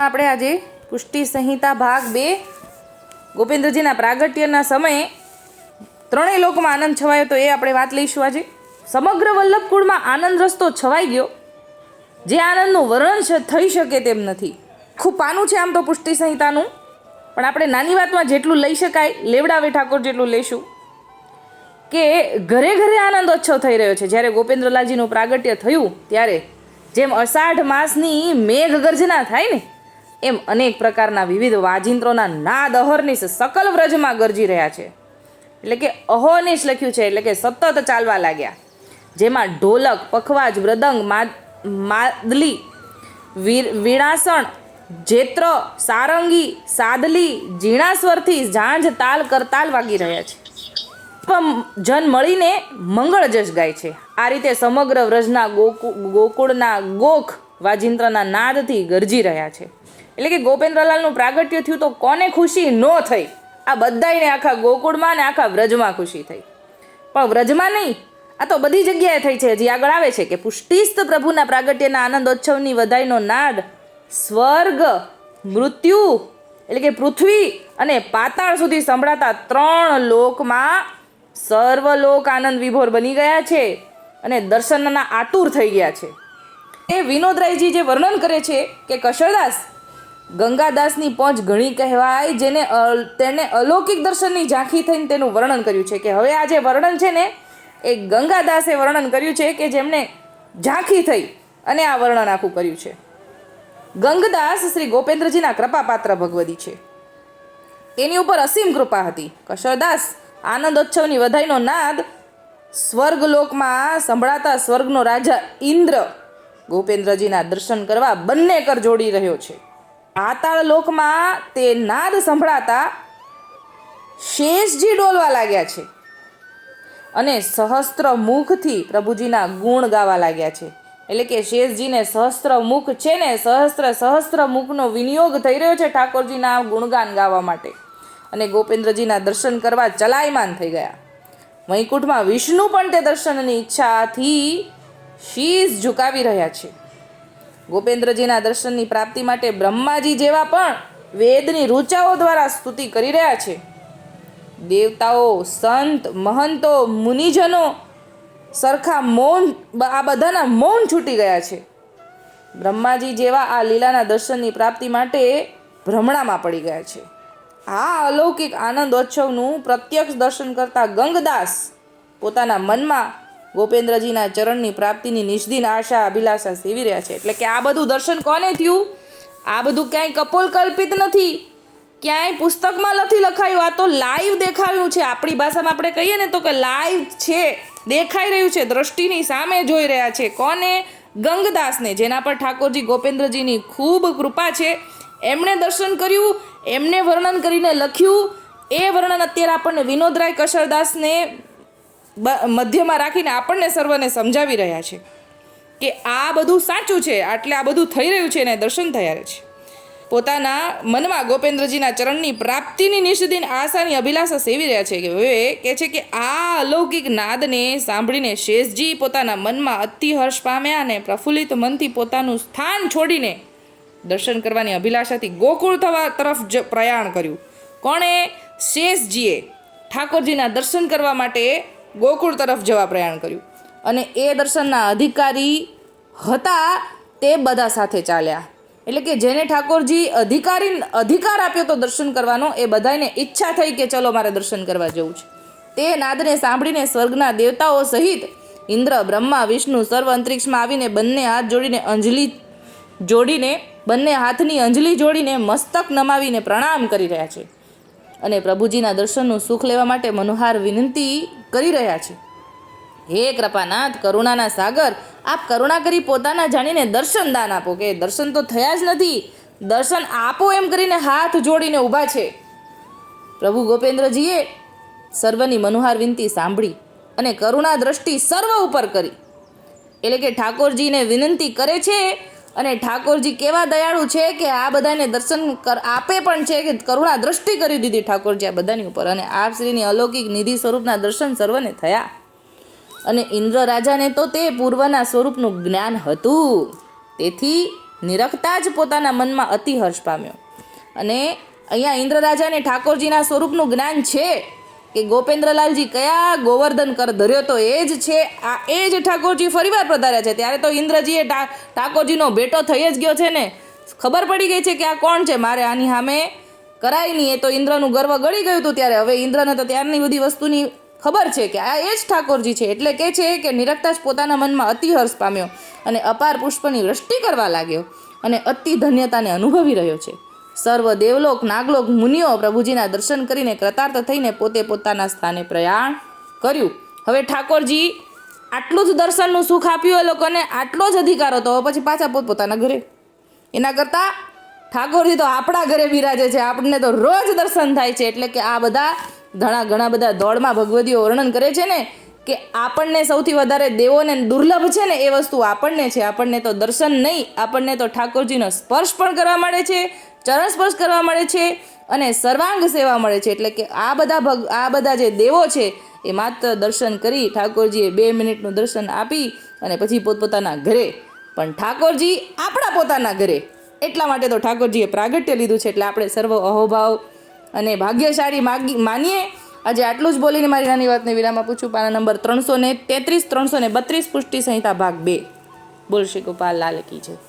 આપણે આજે પુષ્ટિ સંહિતા ભાગ બે, ગોપેન્દ્રજીના પ્રાગટ્યના સમયે ત્રણેય લોકમાં આનંદ છવાયો તો એ આપણે વાત લઈશું આજે. સમગ્ર વલ્લભકુળમાં આનંદ રસ્તો છવાઈ ગયો. જે આનંદનું વર્ણન થઈ શકે તેમ નથી. ખૂબ પાનું છે આમ તો પુષ્ટિ સંહિતાનું. પણ આપણે નાની વાતમાં જેટલું લઈ શકાય, લેવડાવે ઠાકોર જેટલું લઈશું કે ઘરે ઘરે આનંદોત્સવ થઈ રહ્યો છે. જ્યારે ગોપેન્દ્રલાલજીનું પ્રાગટ્ય થયું, ત્યારે જેમ અષાઢ માસની મેઘ ગર્જના થાય ને એમ અનેક પ્રકારના વિવિધ વાજિંત્રોના નાદ અહર્નિશ સકલ વ્રજમાં ગરજી રહ્યા છે. એટલે કે અહોનિશ લખ્યું છે, એટલે કે સતત ચાલવા લાગ્યા. જેમાં ઢોલક, પખવાજ, મૃદંગ માદલી વીણાસણ, જેત્ર, સારંગી, સાદલી, ઝીણાસ્વરથી ઝાંઝ, તાલ, કરતાલ વાગી રહ્યા છે. જન મળીને મંગળ જશ ગાય છે. આ રીતે સમગ્ર વ્રજના ગોકુ, ગોકુળના ગોખ વાજિંત્રના નાદથી ગરજી રહ્યા છે. એટલે કે ગોપેન્દ્રલાલનું પ્રાગટ્ય થયું તો કોને ખુશી ન થઈ? આ બધાયને આખા ગોકુળમાં ને આખા વ્રજમાં ખુશી થઈ. પણ વ્રજમાં નહીં, આ તો બધી જગ્યાએ થઈ છે. હજી આગળ આવે છે કે પુષ્ટિસ્ત પ્રભુના પ્રાગટ્યના આનંદોત્સવની વધાઈનો નાદ, સ્વર્ગ, મૃત્યુ, એટલે કે પૃથ્વી અને પાતાળ સુધી સંભળાતા ત્રણ લોકમાં સર્વલોક આનંદ વિભોર બની ગયા છે અને દર્શનના આતુર થઈ ગયા છે. એ વિનોદરાયજી જે વર્ણન કરે છે કે કશરદાસ ગંગાદાસની પહોંચ ઘણી કહેવાય, જેને તેને અલૌકિક દર્શનની ઝાંખી થઈને તેનું વર્ણન કર્યું છે કે હવે આ જે વર્ણન છે ને, એ ગંગાદાસે વર્ણન કર્યું છે કે જેમને ઝાંખી થઈ અને આ વર્ણન આખું કર્યું છે. ગંગદાસ શ્રી ગોપેન્દ્રજીના કૃપાપાત્ર ભગવદી છે. એની ઉપર અસીમ કૃપા હતી. કશરદાસ આનંદોત્સવની વધાઈનો નાદ સ્વર્ગલોકમાં સંભળાતા સ્વર્ગનો રાજા ઇન્દ્ર ગોપેન્દ્રજીના દર્શન કરવા બંને કર જોડી રહ્યો છે. પાતાળ લોકમાં તે નાદ સંભળાતા શેષજી ડોલવા લાગ્યા છે અને સહસ્ત્ર મુખથી પ્રભુજીના ગુણ ગાવા લાગ્યા છે. એટલે કે શેષજીને સહસ્ત્ર મુખ છે ને, સહસ્ત્ર સહસ્ત્ર મુખનો વિનિયોગ થઈ રહ્યો છે ઠાકોરજીના ગુણગાન ગાવા માટે. અને ગોપેન્દ્રજીના દર્શન કરવા ચલાયમાન થઈ ગયા. વૈકુંઠમાં વિષ્ણુ પણ તે દર્શનની ઈચ્છાથી શીશ ઝુકાવી રહ્યા છે. ગોપેન્દ્રજીના દર્શનની પ્રાપ્તિ માટે બ્રહ્માજી જેવા પણ વેદની રૂચાઓ દ્વારા સ્તુતિ કરી રહ્યા છે. દેવતાઓ, સંત, મહંતો, મુનિજનો સરખા મૌન, આ બધાના મૌન છૂટી ગયા છે. બ્રહ્માજી જેવા આ લીલાના દર્શનની પ્રાપ્તિ માટે ભ્રમણામાં પડી ગયા છે. આ અલૌકિક આનંદોત્સવનું પ્રત્યક્ષ દર્શન કરતા ગંગદાસ પોતાના મનમાં ગોપેન્દ્રજીના ચરણની પ્રાપ્તિની નિષ્ધિન આશા અભિલાષા સેવી રહ્યા છે. એટલે કે આ બધું દર્શન કોને થયું? આ બધું ક્યાંય કપોલ કલ્પિત નથી. ક્યાંય પુસ્તકમાં નથી લખાયું. આ તો લાઈવ દેખાયું છે. આપણી ભાષામાં આપણે કહીએ ને તો કે લાઈવ છે. દેખાઈ રહ્યું છે. દ્રષ્ટિની સામે જોઈ રહ્યા છે. કોને? ગંગદાસને, જેના પર ઠાકોરજી ગોપેન્દ્રજીની ખૂબ કૃપા છે. એમણે દર્શન કર્યું, એમને વર્ણન કરીને લખ્યું. એ વર્ણન અત્યારે આપણને વિનોદરાય કશરદાસને મધ્યમાં રાખીને આપણને સર્વને સમજાવી રહ્યા છે કે આ બધું સાચું છે, આટલે આ બધું થઈ રહ્યું છે અને દર્શન થયા છે. પોતાના મનમાં ગોપેન્દ્રજીના ચરણની પ્રાપ્તિની નિષ્દિન આશાની અભિલાષા સેવી રહ્યા છે કે હવે કે છે કે આ અલૌકિક નાદને સાંભળીને શેષજી પોતાના મનમાં અતિ હર્ષ પામ્યા અને પ્રફુલ્લિત મનથી પોતાનું સ્થાન છોડીને દર્શન કરવાની અભિલાષાથી ગોકુળ થવા તરફ જ પ્રયાણ કર્યું. કોણે? શેષજીએ ઠાકોરજીના દર્શન કરવા માટે ગોકુળ તરફ જવા પ્રયાણ કર્યું. અને એ દર્શનના અધિકારી હતા તે બધા સાથે ચાલ્યા. એટલે કે જેને ઠાકોરજી અધિકારી અધિકાર આપ્યો તો દર્શન કરવાનો, એ બધાને ઈચ્છા થઈ કે ચલો મારે દર્શન કરવા જવું છે. તે નાદને સાંભળીને સ્વર્ગના દેવતાઓ સહિત ઇન્દ્ર, બ્રહ્મા, વિષ્ણુ, સર્વ અંતરિક્ષમાં આવીને બંને હાથ જોડીને અંજલિ જોડીને, બંને હાથની અંજલિ જોડીને મસ્તક નમાવીને પ્રણામ કરી રહ્યા છે. અને પ્રભુજીના દર્શનનું સુખ લેવા માટે મનોહાર વિનંતી કરી રહ્યા છે. હે કૃપાનાથ, કરુણાના સાગર, આપ કરુણા કરી પોતાના જાણીને દર્શન દાન આપો, કે દર્શન તો થયા જ નથી, દર્શન આપો એમ કરીને હાથ જોડીને ઊભા છે. પ્રભુ ગોપેન્દ્રજીએ સર્વની મનોહાર વિનંતી સાંભળી અને કરુણા દ્રષ્ટિ સર્વ ઉપર કરી. એટલે કે ઠાકોરજીને વિનંતી કરે છે અને ઠાકોરજી કેવા દયાળુ છે કે આ બધાને દર્શન આપે પણ છે કે કરુણા દ્રષ્ટિ કરી દીધી ઠાકોરજી આ બધાની ઉપર. અને આપ શ્રીની અલૌકિક નિધિ સ્વરૂપના દર્શન સર્વને થયા. અને ઇન્દ્ર રાજાને તો તે પૂર્વના સ્વરૂપનું જ્ઞાન હતું. તેથી નિરખતા જ પોતાના મનમાં અતિહર્ષ પામ્યો. અને અહીંયા ઇન્દ્ર રાજાને ઠાકોરજીના સ્વરૂપનું જ્ઞાન છે. કે ગોપેન્દ્રલાલજી કયા ગોવર્ધન કર ધર્યો તો એ જ છે. આ એ જ ઠાકોરજી ફરીવાર પધાર્યા છે. ત્યારે તો ઇન્દ્રજીએ ઠાકોરજીનો ભેટો થઈ જ ગયો છે ને. ખબર પડી ગઈ છે કે આ કોણ છે? મારે આની સામે કરાય નહીં. એ તો ઇન્દ્રનું ગર્વ ગળી ગયું હતું ત્યારે. હવે ઇન્દ્રને તો ત્યારની બધી વસ્તુની ખબર છે કે આ એ જ ઠાકોરજી છે. એટલે કે છે કે નિરક્તા જ પોતાના મનમાં અતિ હર્ષ પામ્યો અને અપાર પુષ્પની વૃષ્ટિ કરવા લાગ્યો અને અતિ ધન્યતાને અનુભવી રહ્યો છે. સર્વ દેવલોક, નાગલોક, મુનિઓ પ્રભુજીના દર્શન કરીને કૃતાર્થ થઈને પોતે પોતાના સ્થાને પ્રયાણ કર્યું. હવે ઠાકોરજી, આટલું જ દર્શનનું સુખ આપ્યું એ લોકોને, આટલો જ અધિકાર હતો. પછી પાછા પોતપોતાના ઘરે. એના કરતાં ઠાકોરજી તો આપણા ઘરે બિરાજે છે. આપણને તો રોજ દર્શન થાય છે. એટલે કે આ બધા ઘણા ઘણા બધા દોડમાં ભગવદીઓ વર્ણન કરે છે ને, કે આપણને સૌથી વધારે દેવોને દુર્લભ છે ને એ વસ્તુ આપણને છે. આપણને તો દર્શન નહીં, આપણને તો ઠાકોરજીનો સ્પર્શ પણ કરવા મળે છે. ચરણ સ્પર્શ કરવા મળે છે અને સર્વાંગ સેવા મળે છે. એટલે કે આ બધા ભગ, આ બધા જે દેવો છે, એ માત્ર દર્શન કરી ઠાકોરજીએ બે મિનિટનું દર્શન આપી અને પછી પોતપોતાના ઘરે. પણ ઠાકોરજી આપણા પોતાના ઘરે. એટલા માટે તો ઠાકોરજીએ પ્રાગટ્ય લીધું છે. એટલે આપણે સર્વ અહોભાવ અને ભાગ્યશાળી માગી, માનીએ. આજે આટલું જ બોલીને મારી નાની વાતને વિરામમાં પૂછું પાના નંબર ત્રણસો ને તેત્રીસ, ત્રણસો ને બત્રીસ, પુષ્ટિ સંહિતા ભાગ બે. બોલ શ્રી ગોપાલ લાલ છે